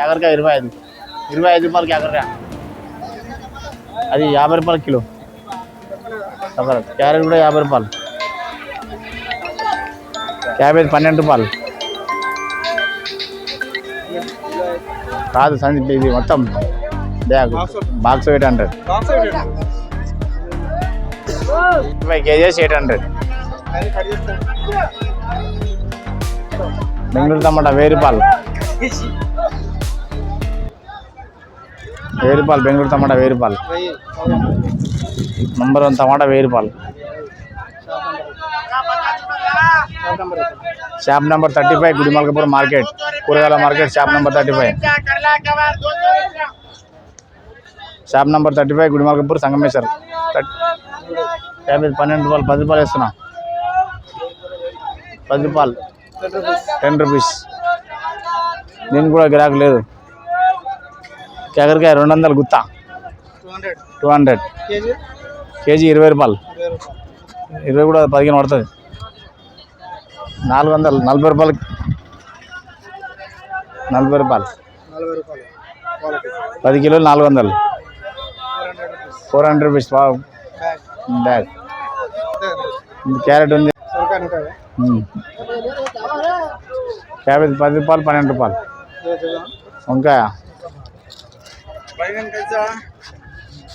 కాకరకాయ ఇరవై ఐదు. ఇరవై ఐదు రూపాయలు కాకరకాయ అది యాభై రూపాయలు కిలో. క్యారెట్ కూడా యాభై రూపాయలు. క్యాబేజ్ పన్నెండు రూపాయలు. కాదు సంది ఇది మొత్తం bag. Box eight hundred five kgs eight hundred Bengaluru టమాటా వెయ్యి రూపాయలు. వెయ్యి రూపాయలు బెంగళూరు టమాటా వెయ్యి రూపాయలు నంబర్ వన్ టమాటా వెయ్యి రూపాయలు shop number thirty five Gudimalkapur market. కూరగాయల market shop number thirty five. Shop number thirty five Gudimalkapur Sangameshwar. Cabbage పన్నెండు రూపాయలు పది రూపాయలు వేస్తున్నా. పది రూపాయలు. Ten rupees. దీనికి కూడా గిరాకు లేదు. కాకరకాయ రెండు వందలు గుత్తా. Two hundred. కేజీ? ఇరవై రూపాయలు. ఇరవై కూడా పదిహేను పడుతుంది. నాలుగు వందలు నలభై రూపాయలు. నలభై రూపాయలు. పది కిలోలు నాలుగు వందలు four hundred rupees bag carrot ఉంది. క్యాబేజ్ పది రూపాయలు పన్నెండు రూపాయలు. వంకాయ.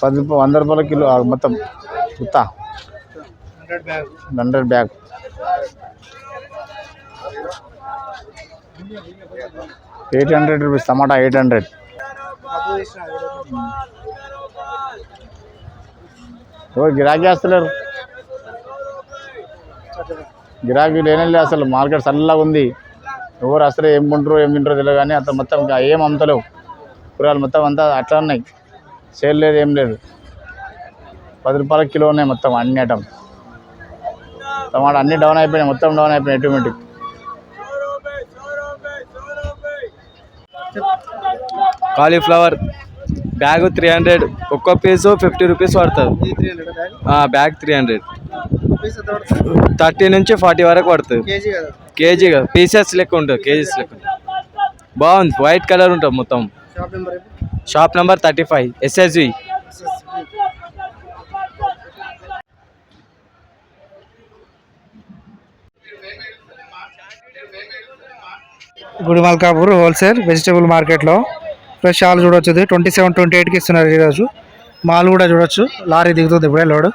పది వంద రూపాయల కిలో మొత్తం Gutta hundred bag eight hundred rupees టమాటా ఎయిట్ హండ్రెడ్ ఎవరు గిరాకీ వేస్తలేరు. గిరాకీ లేనే అసలు మార్కెట్ చల్లగా ఉంది. ఎవరు అసలు ఏం కొంటారో ఏం తింటారో తెలియదు కానీ అసలు మొత్తం ఏం అమ్ముతలేవు. కూరగాయలు మొత్తం అంతా అట్లా ఉన్నాయి. సేల్ లేదు ఏం లేదు. పది రూపాయల కిలో ఉన్నాయి మొత్తం అన్ని ఐటమ్. టమాటా అన్ని డౌన్ అయిపోయినాయి మొత్తం డౌన్ అయిపోయినాయి automatic cauliflower bag three hundred ఒక్కో పీసు ఫిఫ్టీ రూపీస్ పడుతుంది. బ్యాగ్ త్రీ హండ్రెడ్ థర్టీ నుంచి ఫార్టీ వరకు పడుతుంది. కేజీ కదా? పీసెస్ లెక్క ఉంటుంది కేజీస్ లెక్క ఉంటుంది. బాగుంది వైట్ కలర్ ఉంటుంది మొత్తం. Shop number thirty five SSV Gudimalkapur wholesale vegetable మార్కెట్లో ఫ్రెష్ ఆలు చూడొచ్చు ఇది ట్వంటీ సెవెన్ ట్వంటీ ఎయిట్కి ఇస్తున్నారు ఈరోజు. మాల్ కూడా చూడొచ్చు. లారీ దిగుతుంది ఇప్పుడే లోడ్.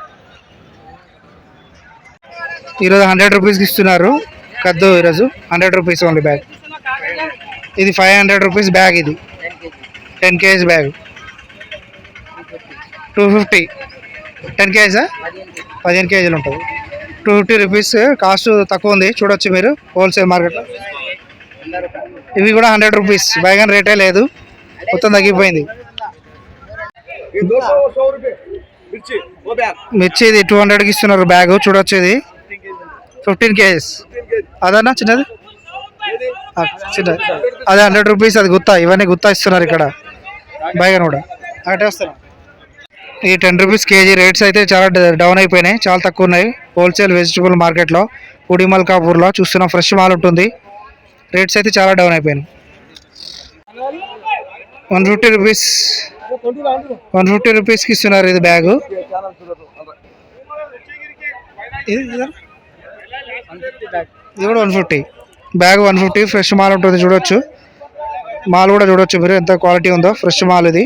ఈరోజు హండ్రెడ్ రూపీస్కి ఇస్తున్నారు కద్దు ఈరోజు. Hundred rupees only bag. ఇది ఫైవ్ హండ్రెడ్ రూపీస్ బ్యాగ్ ఇది. Ten kg bag. Two fifty. Ten కేజీసా? పదిహేను కేజీలు ఉంటుంది. Two fifty rupees. కాస్ట్ తక్కువ ఉంది. చూడొచ్చు మీరు హోల్సేల్ మార్కెట్లో. ఇవి కూడా హండ్రెడ్ రూపీస్. బైగన్ రేటే లేదు. మొత్తం తగ్గిపోయింది. మిర్చి ఇది టూ హండ్రెడ్కి ఇస్తున్నారు బ్యాగ్. చూడొచ్చు ఇది. Fifteen kgs. అదన్నా చిన్నది? చిన్నది. అదే హండ్రెడ్ రూపీస్ అది గుత్తా. ఇవన్నీ గుత్తా ఇస్తున్నారు ఇక్కడ. బైగన్ కూడా అటే వస్తాను ఈ టెన్ రూపీస్ కేజీ రేట్స్ అయితే చాలా డౌన్ అయిపోయినాయి. చాలా తక్కువ ఉన్నాయి. హోల్సేల్ వెజిటబుల్ మార్కెట్లో ఉడిమల్కాపూర్లో చూస్తున్నాం ఫ్రెష్ మాల్ ఉంటుంది. రేట్స్ అయితే చాలా డౌన్ అయిపోయినాయి. One fifty rupees one fifty రూపీస్కి ఇస్తున్నారు ఇది బ్యాగు. ఇది ఇది కూడా one fifty. Bag one fifty fresh mall ఉంటుంది చూడొచ్చు. మాల్ కూడా చూడొచ్చు మీరు. ఎంత క్వాలిటీ ఉందో. ఫ్రెష్ మాల్ ఇది.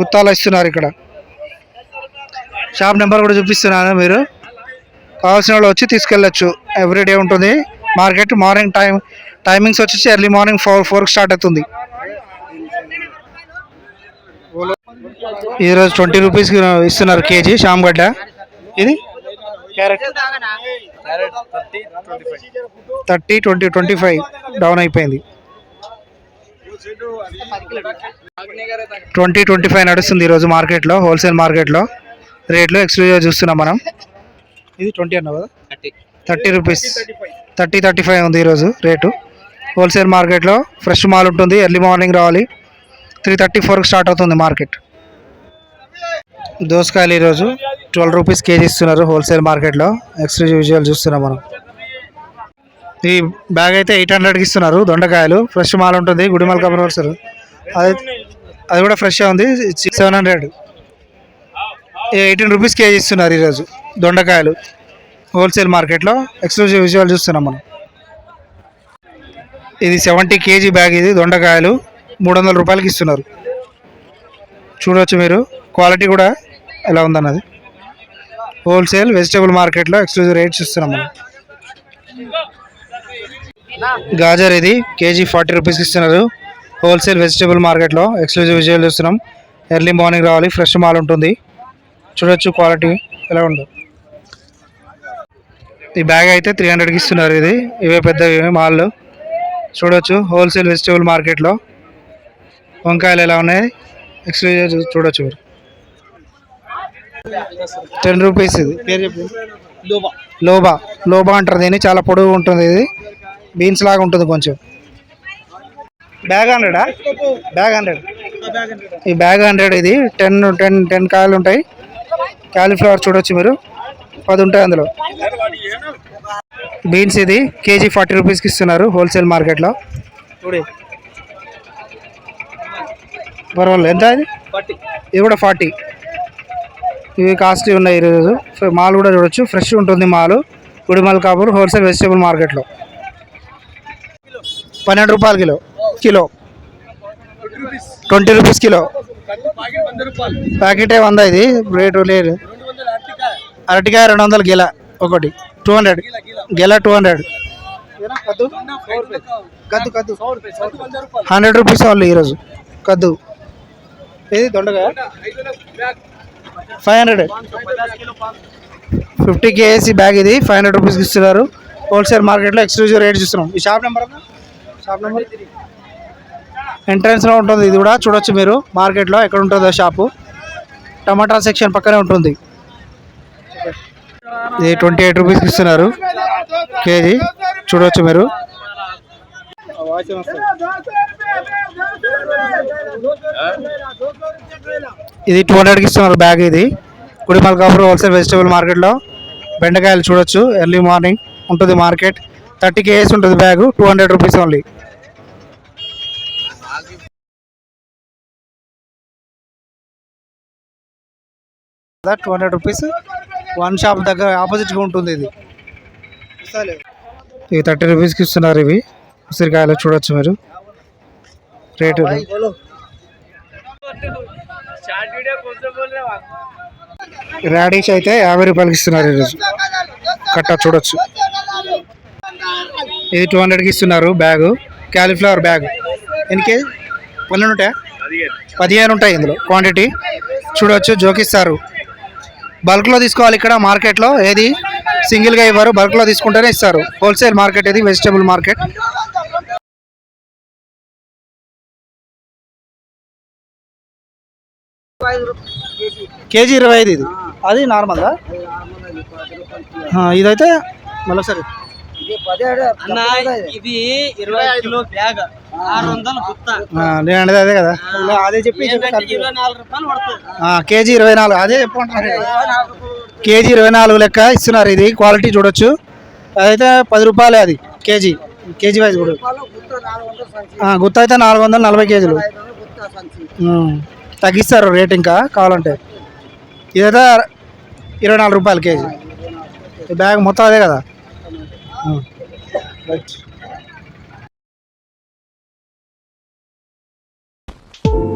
గుత్తాలు ఇస్తున్నారు ఇక్కడ. షాప్ నెంబర్ కూడా చూపిస్తున్నాను మీరు. కావాల్సిన వాళ్ళు వచ్చి తీసుకెళ్ళచ్చు. ఎవ్రీడే ఉంటుంది. మార్కెట్ మార్నింగ్ టైం టైమింగ్స్ వచ్చేసి ఎర్లీ మార్నింగ్ ఫోర్ ఫోర్కి స్టార్ట్ అవుతుంది. ఈరోజు ట్వంటీ రూపీస్కి ఇస్తున్నారు కేజీ షామ్గడ్డ ఇది? Carrot. Thirty twenty twenty five. Down అయిపోయింది. ట్వంటీ ట్వంటీ ఫైవ్ నడుస్తుంది ఈరోజు మార్కెట్లో హోల్సేల్ మార్కెట్లో. రేట్లు ఎక్స్క్లూజివ్ చూస్తున్నాం మనం. ఇది ట్వంటీ అన్నావు కదా? Thirty. Rupees. Thirty thirty five ఉంది ఈరోజు రేటు. హోల్సేల్ మార్కెట్లో ఫ్రెష్ మాల్ ఉంటుంది ఎర్లీ మార్నింగ్ రావాలి. త్రీ థర్టీ ఫోర్కి స్టార్ట్ అవుతుంది మార్కెట్. దోసకాయలు ఈరోజు ట్వెల్వ్ రూపీస్ కేజీ ఇస్తున్నారు హోల్సేల్ మార్కెట్లో. ఎక్స్క్లూజివ్ విజువల్ చూస్తున్నాం మనం. ఈ బ్యాగ్ అయితే ఎయిట్ హండ్రెడ్కి ఇస్తున్నారు దొండకాయలు ఫ్రెష్ మాల్ ఉంటుంది గుడిమాల కబర్ వస్తారు అది అది కూడా ఫ్రెష్గా ఉంది seven hundred eighteen rupees kg ఇస్తున్నారు ఈరోజు దొండకాయలు. హోల్సేల్ మార్కెట్లో ఎక్స్క్లూజివ్ విజువల్ చూస్తున్నాం మనం. ఇది సెవెంటీ కేజీ బ్యాగ్ ఇది దొండకాయలు మూడు వందల రూపాయలకి ఇస్తున్నారు. చూడవచ్చు మీరు క్వాలిటీ కూడా ఎలా ఉందన్నది. హోల్సేల్ వెజిటేబుల్ మార్కెట్లో ఎక్స్క్లూజివ్ రేట్స్ ఇస్తున్నాం మనం. గాజర్ ఇది కేజీ ఫార్టీ రూపీస్కి ఇస్తున్నారు. హోల్సేల్ వెజిటేబుల్ మార్కెట్లో ఎక్స్క్లూజివ్ విజువల్ చూస్తున్నాం. ఎర్లీ మార్నింగ్ రావాలి ఫ్రెష్ మాల్ ఉంటుంది. చూడొచ్చు క్వాలిటీ ఎలా ఉందో. ఈ బ్యాగ్ అయితే త్రీ హండ్రెడ్కి ఇస్తున్నారు ఇది. ఇవే పెద్ద మాల్ చూడొచ్చు హోల్సేల్ వెజిటేబుల్ మార్కెట్లో. వంకాయలు ఎలా ఉన్నాయి? ఎక్స్క్లూజివ్ చూడొచ్చు మీరు. టెన్ రూపీస్ ఇది. చెప్పు లోబా. లోబా అంటారు దీన్ని. చాలా పొడవు ఉంటుంది ఇది. బీన్స్ లాగా ఉంటుంది కొంచెం. బ్యాగ్ హండ్రెడా బ్యాగ్ హండ్రెడ్ ఈ బ్యాగ్ హండ్రెడ్ ఇది. టెన్ టెన్ టెన్ కాయలు ఉంటాయి. కాలీఫ్లవర్ చూడొచ్చు మీరు. పది ఉంటాయి అందులో. బీన్స్ ఇది. కేజీ ఫార్టీ రూపీస్కి ఇస్తున్నారు హోల్సేల్ మార్కెట్లో పర్వాలేదు. ఎంత ఇది? ఇది కూడా ఫార్టీ ఇవి కాస్ట్లీ ఉన్నాయి ఈరోజు. మాల్ కూడా చూడొచ్చు. ఫ్రెష్ ఉంటుంది మాల్. గుడిమల్ కాపూర్ హోల్సేల్ వెజిటేబుల్ మార్కెట్లో పన్నెండు రూపాయలు kilo. Kilo. Twenty rupees kilo. ప్యాకెటే వంద ఇది. రేటు లేదు. అరటికాయ రెండు వందలు గెల ఒకటి. Two hundred. గెల టూ హండ్రెడ్. కద్దు కద్దు. హండ్రెడ్ రూపీస్ ఓన్లీ ఈరోజు. కద్దు. ఏది? దొండకాయ? Five hundred. Fifty KAC bag ఇది. ఫైవ్ హండ్రెడ్ రూపీస్కి ఇస్తున్నారు. హోల్సేల్ మార్కెట్లో ఎక్స్క్లూజివ్ రేట్ చూస్తున్నాం ఈ షాప్ నెంబర్ షాప్ నెంబర్? ఎంట్రన్స్లో ఉంటుంది ఇది కూడా చూడొచ్చు మీరు. మార్కెట్లో ఎక్కడ ఉంటుందో షాపు. టమాటా సెక్షన్ పక్కనే ఉంటుంది. ఇది ట్వంటీ ఎయిట్ రూపీస్ ఇస్తున్నారు. కేజీ. చూడొచ్చు మీరు. ఇది టూ హండ్రెడ్కి ఇస్తున్నారు బ్యాగ్ ఇది. గుడిమల్ కాపురు హోల్సేల్ వెజిటేబుల్ మార్కెట్లో బెండకాయలు చూడొచ్చు. ఎర్లీ మార్నింగ్ ఉంటుంది మార్కెట్ థర్టీ కేజీస్ ఉంటుంది bag two hundred rupees only two hundred rupees one shop దగ్గర ఆపోజిట్గా ఉంటుంది ఇది. ఇవి థర్టీ రూపీస్కి ఇస్తున్నారు ఇవి. ఉసిరికాయలు చూడొచ్చు మీరు. రేటు రాడిష్ అయితే యాభై రూపాయలకి ఇస్తున్నారు ఈరోజు. కట్ట చూడొచ్చు. ఇది టూ హండ్రెడ్కి ఇస్తున్నారు బ్యాగ్ క్యాలీఫ్లవర్ బ్యాగ్ ఎన్ని కేజీ? పన్నెండు ఉంటాయా? పదిహేను. ఉంటాయి ఇందులో. క్వాంటిటీ చూడొచ్చు జోకిస్తారు. బల్క్లో తీసుకోవాలి ఇక్కడ మార్కెట్లో. ఏది? సింగిల్గా ఇవ్వరు. బల్క్లో తీసుకుంటేనే ఇస్తారు. హోల్సేల్ మార్కెట్ ఇది వెజిటేబుల్ మార్కెట్. కేజీ ఇరవై ఐదు ఇది. అది నార్మల్గా ఇదైతే మళ్ళీ సరే ఇది ఇరవై బ్యాగ్. నేను అనేది అదే కదా. అదే చెప్పి కేజీ ఇరవై నాలుగు అదే చెప్పంటున్నారు కేజీ ఇరవై నాలుగు లెక్క ఇస్తున్నారు ఇది క్వాలిటీ చూడొచ్చు. అదైతే పది రూపాయలే అది కేజీ. కేజీ వైజ్ కూడా. గుత్త అయితే నాలుగు వందల నలభై కేజీలు. తగ్గిస్తారు రేట్ ఇంకా కావాలంటే. ఇదైతే ఇరవై నాలుగు రూపాయలు కేజీ. బ్యాగ్ మొత్తం అదే కదా. రైట్